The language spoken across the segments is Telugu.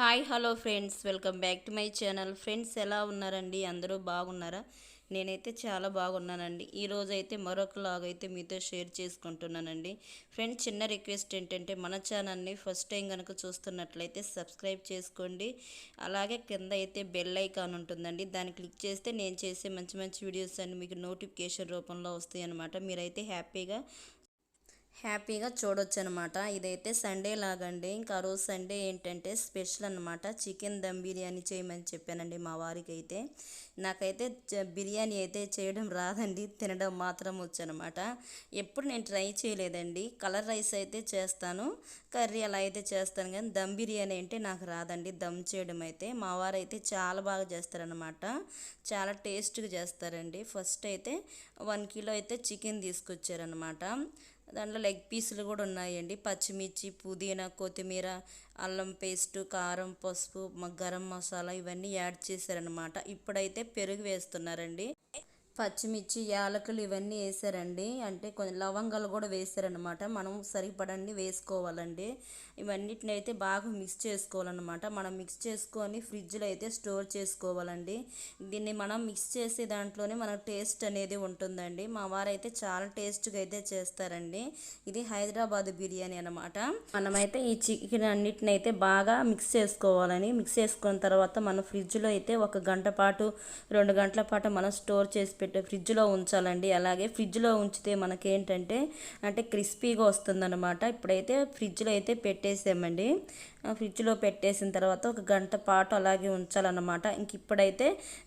Hi hello friends. Welcome back to my channel. Friends ఎలా ఉన్నారండి? అందరూ బాగున్నారా? నేనైతే చాలా బాగున్నానండి. ఈరోజు అయితే మరొక లాగ్ అయితే మీతో షేర్ చేసుకుంటున్నానండి. ఫ్రెండ్స్ చిన్న రిక్వెస్ట్ ఏంటంటే మన ఛానల్ని ఫస్ట్ టైం కనుక చూస్తున్నట్లయితే సబ్స్క్రైబ్ చేసుకోండి. అలాగే కింద అయితే బెల్ ఐకాన్ ఉంటుందండి. దాన్ని క్లిక్ చేస్తే నేను చేసే మంచి మంచి వీడియోస్ అన్ని మీకు నోటిఫికేషన్ రూపంలో వస్తాయి అన్నమాట మీరైతే హ్యాపీగా హ్యాపీగా చూడొచ్చు అనమాట ఇదైతే సండే లాగండి. ఇంకా ఆ రోజు సండే ఏంటంటే స్పెషల్ అనమాట చికెన్ దమ్ బిర్యానీ చేయమని చెప్పానండి మా వారికి అయితే నాకైతే బిర్యానీ అయితే చేయడం రాదండి. తినడం మాత్రం వచ్చనమాట. ఎప్పుడు నేను ట్రై చేయలేదండి. కలర్ రైస్ అయితే చేస్తాను. కర్రీ అలా అయితే చేస్తాను కానీ దమ్ బిర్యానీ అంటే నాకు రాదండి. దమ్ చేయడం అయితే మా వారు అయితే చాలా బాగా చేస్తారనమాట చాలా టేస్ట్గా చేస్తారండి. ఫస్ట్ అయితే వన్ కిలో అయితే చికెన్ తీసుకొచ్చారనమాట దాంట్లో లెగ్ పీసులు కూడా ఉన్నాయండి. పచ్చిమిర్చి పుదీనా కొత్తిమీర అల్లం పేస్టు కారం పసుపు గరం మసాలా ఇవన్నీ యాడ్ చేశారనమాట ఇప్పుడైతే పెరుగు వేస్తున్నారండి. పచ్చిమిర్చి యాలకులు ఇవన్నీ వేసారండి. అంటే కొంచెం లవంగాలు కూడా వేసారనమాట మనం సరిపడండి వేసుకోవాలండి. ఇవన్నిటిని అయితే బాగా మిక్స్ చేసుకోవాలన్నమాట. మనం మిక్స్ చేసుకొని ఫ్రిడ్జ్లో అయితే స్టోర్ చేసుకోవాలండి. దీన్ని మనం మిక్స్ చేసే దాంట్లోనే మనకు టేస్ట్ అనేది ఉంటుందండి. మా వారైతే చాలా టేస్ట్గా అయితే చేస్తారండి. ఇది హైదరాబాద్ బిర్యానీ అనమాట మనమైతే ఈ చికెన్ అన్నిటిని అయితే బాగా మిక్స్ చేసుకోవాలని. మిక్స్ చేసుకున్న తర్వాత మనం ఫ్రిడ్జ్లో అయితే ఒక గంట పాటు రెండు గంటల పాటు మనం స్టోర్ చేసి పెట్టే ఫ్రిడ్జ్లో ఉంచాలండి. అలాగే ఫ్రిడ్జ్లో ఉంచితే మనకేంటంటే అంటే క్రిస్పీగా వస్తుందన్నమాట. ఇప్పుడైతే ఫ్రిడ్జ్లో అయితే పెట్టేసామండి. ఆ ఫ్రిడ్జ్లో పెట్టేసిన తర్వాత ఒక గంట పాటు అలాగే ఉంచాలన్నమాట. ఇంక ఇప్పుడైతే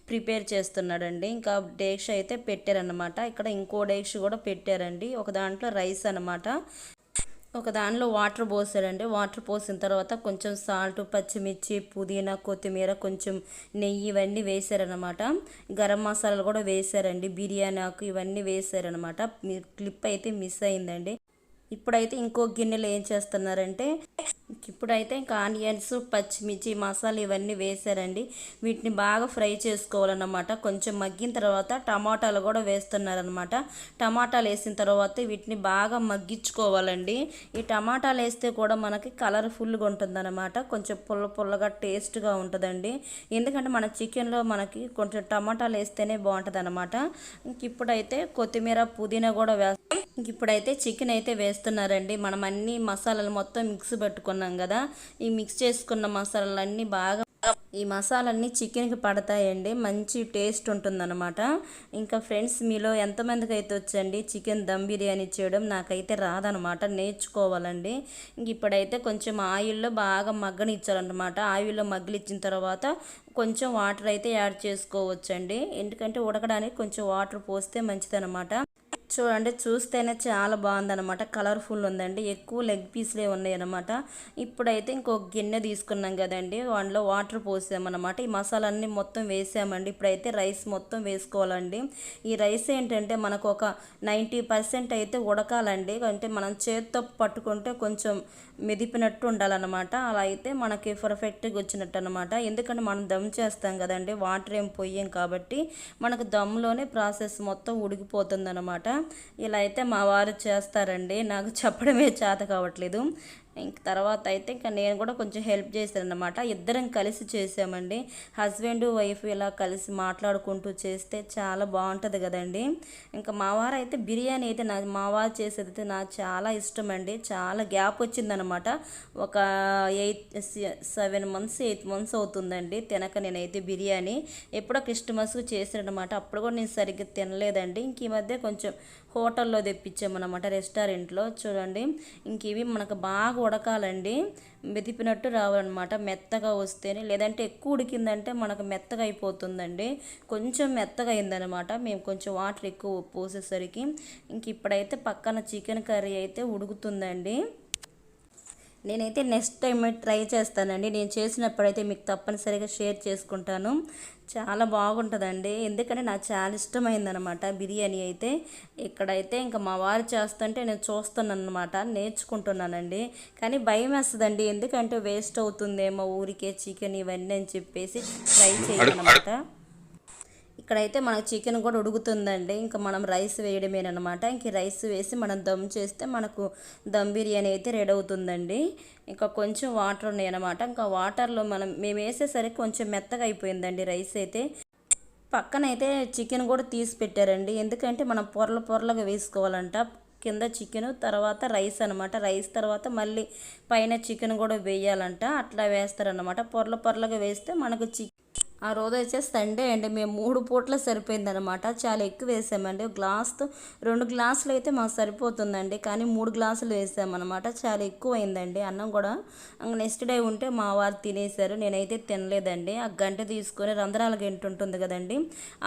ప్రిపేర్ చేస్తున్నాడండి. ఇంకా డేక్ష అయితే పెట్టారనమాట ఇక్కడ ఇంకో డేక్ష కూడా పెట్టారండి. ఒక దాంట్లో రైస్ అన్నమాట. ఒక దానిలో వాటర్ పోసాడండి వాటర్ పోసిన తర్వాత కొంచెం సాల్ట్ పచ్చిమిర్చి పుదీనా కొత్తిమీర కొంచెం నెయ్యి ఇవన్నీ వేసారనమాట గరం మసాలాలు కూడా వేసారండి. బిర్యానీ ఆకు ఇవన్నీ వేసారనమాట క్లిప్ అయితే మిస్ అయిందండి. ఇప్పుడైతే ఇంకో గిన్నెలో ఏం చేస్తున్నారంటే ఇప్పుడైతే ఇంకా ఆనియన్స్ పచ్చిమిర్చి మసాలా ఇవన్నీ వేసారండి వీటిని బాగా ఫ్రై చేసుకోవాలన్నమాట. కొంచెం మగ్గిన తర్వాత టమాటాలు కూడా వేస్తున్నారనమాట టమాటాలు వేసిన తర్వాత వీటిని బాగా మగ్గించుకోవాలండి. ఈ టమాటాలు వేస్తే కూడా మనకి కలర్ఫుల్గా ఉంటుందన్నమాట. కొంచెం పుల్ల పుల్లగా టేస్ట్గా ఉంటుందండి. ఎందుకంటే మన చికెన్లో మనకి కొంచెం టమాటాలు వేస్తేనే బాగుంటుంది అనమాట ఇప్పుడైతే కొత్తిమీర పుదీనా కూడా వేస్తాం ఇప్పుడైతే చికెన్ అయితే వేస్తున్నారండి. మనం అన్ని మసాలాలు మొత్తం మిక్స్ పెట్టుకున్నాం కదా. ఈ మిక్స్ చేసుకున్న మసాలాలన్నీ బాగా ఈ మసాలన్నీ చికెన్కి పడతాయండి. మంచి టేస్ట్ ఉంటుందన్నమాట. ఇంకా ఫ్రెండ్స్ మీలో ఎంతమందికి అయితే వచ్చండి చికెన్ దమ్ బిర్యానీ చేయడం నాకైతే రాదనమాట నేర్చుకోవాలండి. ఇప్పుడైతే కొంచెం ఆయిల్లో బాగా మగ్గనిచ్చాలన్నమాట. ఆయిల్లో మగ్గలిచ్చిన తర్వాత కొంచెం వాటర్ అయితే యాడ్ చేసుకోవచ్చండి. ఎందుకంటే ఉడకడానికి కొంచెం వాటర్ పోస్తే మంచిదనమాట చూడండి చూస్తేనే చాలా బాగుందనమాట కలర్ఫుల్ ఉందండి. ఎక్కువ లెగ్ పీస్లే ఉన్నాయి అనమాట ఇప్పుడైతే ఇంకో గిన్నె తీసుకున్నాం కదండి. దాంట్లో వాటర్ పోసామన్నమాట. ఈ మసాలాన్ని మొత్తం వేసామండి. ఇప్పుడైతే రైస్ మొత్తం వేసుకోవాలండి. ఈ రైస్ ఏంటంటే మనకు ఒక నైంటీ పర్సెంట్ అయితే ఉడకాలండి. అంటే మనం చేత్తో పట్టుకుంటే కొంచెం మెదిపినట్టు ఉండాలన్నమాట. అలా అయితే మనకి పర్ఫెక్ట్గా వచ్చినట్టు అనమాట ఎందుకంటే మనం దమ్ చేస్తాం కదండి. వాటర్ ఏం పొయ్యం కాబట్టి మనకు దమ్లోనే ప్రాసెస్ మొత్తం ఉడికిపోతుంది ఇలా అయితే మా వారు చేస్తారండి. నాకు చెప్పడమే చేత కావట్లేదు. ఇంక తర్వాత అయితే ఇంకా నేను కూడా కొంచెం హెల్ప్ చేశాను అనమాట ఇద్దరం కలిసి చేసామండి హస్బెండ్ వైఫ్ ఇలా కలిసి మాట్లాడుకుంటూ చేస్తే చాలా బాగుంటుంది కదండి. ఇంకా మా వారు అయితే బిర్యానీ అయితే నా మా వారు చేసేది అయితే నాకు చాలా ఇష్టం అండి చాలా గ్యాప్ వచ్చిందనమాట ఒక eight seven months eight months అవుతుందండి తినక నేనైతే బిర్యానీ. ఎప్పుడో క్రిస్టమస్కి చేశానమాట అప్పుడు కూడా నేను సరిగ్గా తినలేదండి. ఇంక ఈ మధ్య కొంచెం హోటల్లో తెప్పించామన్నమాట రెస్టారెంట్లో. చూడండి. ఇంక ఇవి మనకు బాగా ఉడకాలండి. మెదిపినట్టు రావాలన్నమాట. మెత్తగా వస్తేనే లేదంటే ఎక్కువ ఉడికిందంటే మనకు మెత్తగా అయిపోతుందండి. కొంచెం మెత్తగా అయిందనమాట మేము కొంచెం వాటర్ ఎక్కువ పోసేసరికి. ఇంక ఇప్పుడైతే పక్కన చికెన్ కర్రీ అయితే ఉడుకుతుందండి. నేనైతే నెక్స్ట్ టైం ట్రై చేస్తానండి. నేను చేసినప్పుడైతే మీకు తప్పనిసరిగా షేర్ చేసుకుంటాను. చాలా బాగుంటుందండి. ఎందుకంటే నాకు చాలా ఇష్టమైందనమాట బిర్యానీ అయితే. ఇక్కడైతే ఇంకా మా వారు చేస్తుంటే నేను చూస్తున్నాను అనమాట నేర్చుకుంటున్నానండి. కానీ భయం వేస్తుందండి. ఎందుకంటే వేస్ట్ అవుతుందేమో ఊరికే చికెన్ ఇవన్నీ అని చెప్పేసి ట్రై చేయనమాట. ఇక్కడైతే మనకు చికెన్ కూడా ఉడుకుతుందండి. ఇంకా మనం రైస్ వేయడమేనమాట ఇంక రైస్ వేసి మనం దమ్ చేస్తే మనకు దమ్ బిర్యానీ అయితే రెడీ అవుతుందండి. ఇంకా కొంచెం వాటర్ ఉన్నాయన్నమాట. ఇంకా వాటర్లో మనం మేము వేసేసరికి కొంచెం మెత్తగా అయిపోయిందండి రైస్ అయితే. పక్కన అయితే చికెన్ కూడా తీసి పెట్టారండి. ఎందుకంటే మనం పొరల పొరలుగా వేసుకోవాలంట. కింద చికెన్ తర్వాత రైస్ అనమాట రైస్ తర్వాత మళ్ళీ పైన చికెన్ కూడా వేయాలంట. అట్లా వేస్తారనమాట పొరల పొరలుగా వేస్తే మనకు చి ఆ రోజు వచ్చే సండే అండి. మేము మూడు పూట్ల సరిపోయిందనమాట చాలా ఎక్కువ వేసామండి. గ్లాస్తో రెండు గ్లాసులు అయితే మాకు సరిపోతుందండి. కానీ మూడు గ్లాసులు వేసామన్నమాట. చాలా ఎక్కువ అయిందండి అన్నం కూడా నెక్స్ట్ డే ఉంటే మా వారు తినేశారు. నేనైతే తినలేదండి. ఆ గంట తీసుకొని రంధ్రాల గంట ఉంటుంది కదండి.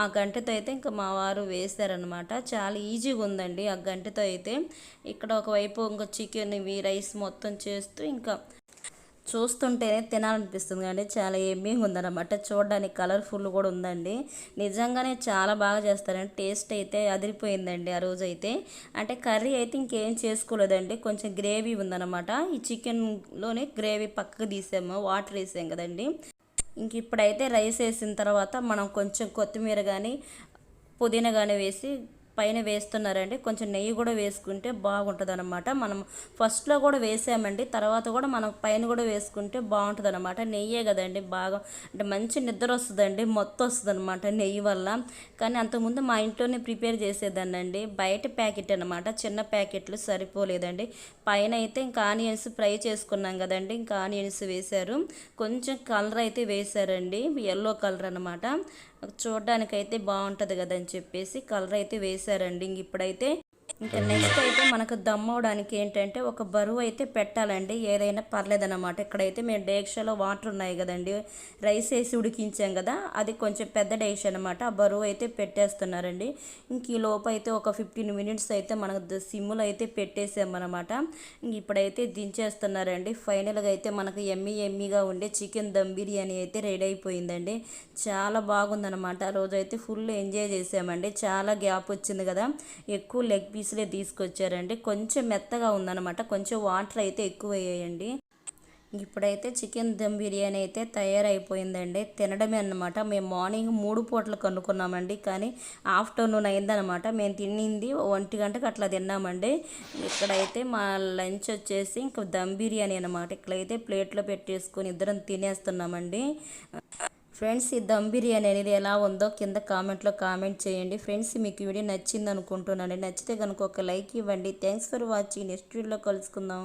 ఆ గంటతో అయితే ఇంకా మా వారు వేశారనమాట చాలా ఈజీగా ఉందండి. ఆ గంటతో అయితే ఇక్కడ ఒకవైపు ఇంకా చికెన్ ఇవి రైస్ మొత్తం చేస్తూ ఇంకా చూస్తుంటేనే తినాలనిపిస్తుంది కానీ చాలా ఎమ్మీగా ఉందన్నమాట. చూడడానికి కలర్ఫుల్ కూడా ఉందండి. నిజంగానే చాలా బాగా చేస్తారండి టేస్ట్ అయితే అదిరిపోయిందండి ఆ రోజు అయితే అంటే కర్రీ అయితే ఇంకేం చేసుకోలేదండి. కొంచెం గ్రేవీ ఉందన్నమాట. ఈ చికెన్లోనే గ్రేవీ పక్కకు తీసాము. వాటర్ వేసాం కదండి. ఇంక ఇప్పుడైతే రైస్ వేసిన తర్వాత మనం కొంచెం కొత్తిమీర కానీ పుదీనా కానీ వేసి పైన వేస్తున్నారండి. కొంచెం నెయ్యి కూడా వేసుకుంటే బాగుంటుంది అనమాట మనం ఫస్ట్లో కూడా వేసామండి. తర్వాత కూడా మనం పైన కూడా వేసుకుంటే బాగుంటుంది అనమాట నెయ్యే కదండి బాగా. అంటే మంచి నిద్ర వస్తుందండి మొత్తం వస్తుంది అనమాట నెయ్యి వల్ల. కానీ అంతకుముందు మా ఇంట్లోనే ప్రిపేర్ చేసేదాన్ని అండి బయట ప్యాకెట్ అనమాట చిన్న ప్యాకెట్లు సరిపోలేదండి. పైన అయితే ఇంకా ఆనియన్స్ ఫ్రై చేసుకున్నాం కదండి. ఇంకా ఆనియన్స్ వేశారు. కొంచెం కలర్ అయితే వేశారండి. ఎల్లో కలర్ అనమాట చూడడానికైతే బాగుంటుంది కదని చెప్పేసి కలర్ అయితే వేసి చేశారండి. ఇప్పుడైతే ఇంకా నెక్స్ట్ అయితే మనకు దమ్ అవడానికి ఏంటంటే ఒక బరువు అయితే పెట్టాలండి. ఏదైనా పర్లేదన్నమాట. ఇక్కడైతే మేము డేక్షలో వాటర్ ఉన్నాయి కదండి. రైస్ వేసి ఉడికించాం కదా అది కొంచెం పెద్ద డేక్ష అనమాట ఆ బరువు అయితే పెట్టేస్తున్నారండి. ఇంక ఈ లోపు అయితే ఒక ఫిఫ్టీన్ మినిట్స్ అయితే మనకు సిమ్లు అయితే పెట్టేసామన్నమాట ఇంక ఇప్పుడైతే దించేస్తున్నారండి. ఫైనల్గా అయితే మనకు ఎమ్మి ఎమ్మిగా ఉండే చికెన్ దమ్ బిర్యానీ అయితే రెడీ అయిపోయిందండి. చాలా బాగుందన్నమాట. ఆ రోజు అయితే ఫుల్ ఎంజాయ్ చేసామండి. చాలా గ్యాప్ వచ్చింది కదా. ఎక్కువ లెగ్ పీస్ పీసులే తీసుకొచ్చారండి. కొంచెం మెత్తగా ఉందన్నమాట. కొంచెం వాటర్ అయితే ఎక్కువ అయ్యాయండి ఇప్పుడైతే చికెన్ దమ్ బిర్యానీ అయితే తయారైపోయిందండి. తినడమే అనమాట మేము మార్నింగ్ మూడు పూటలు కనుక్కున్నామండి. కానీ ఆఫ్టర్నూన్ అయిందనమాట మేము తినింది ఒంటి గంటకు అట్లా తిన్నామండి. ఇక్కడైతే మా లంచ్ వచ్చేసి ఇంకా దమ్ బిర్యానీ అనమాట ఇక్కడైతే ప్లేట్లో పెట్టేసుకొని ఇద్దరం తినేస్తున్నామండి. ఫ్రెండ్స్ ఈ దమ్ బిర్యానీ అనేది ఎలా ఉందో కింద కామెంట్లో కామెంట్ చేయండి. ఫ్రెండ్స్ మీకు వీడియో నచ్చింది అనుకుంటున్నాను నచ్చితే కనుక ఒక లైక్ ఇవ్వండి. Thanks for watching. నెక్స్ట్ వీడియోలో కలుసుకుందాం.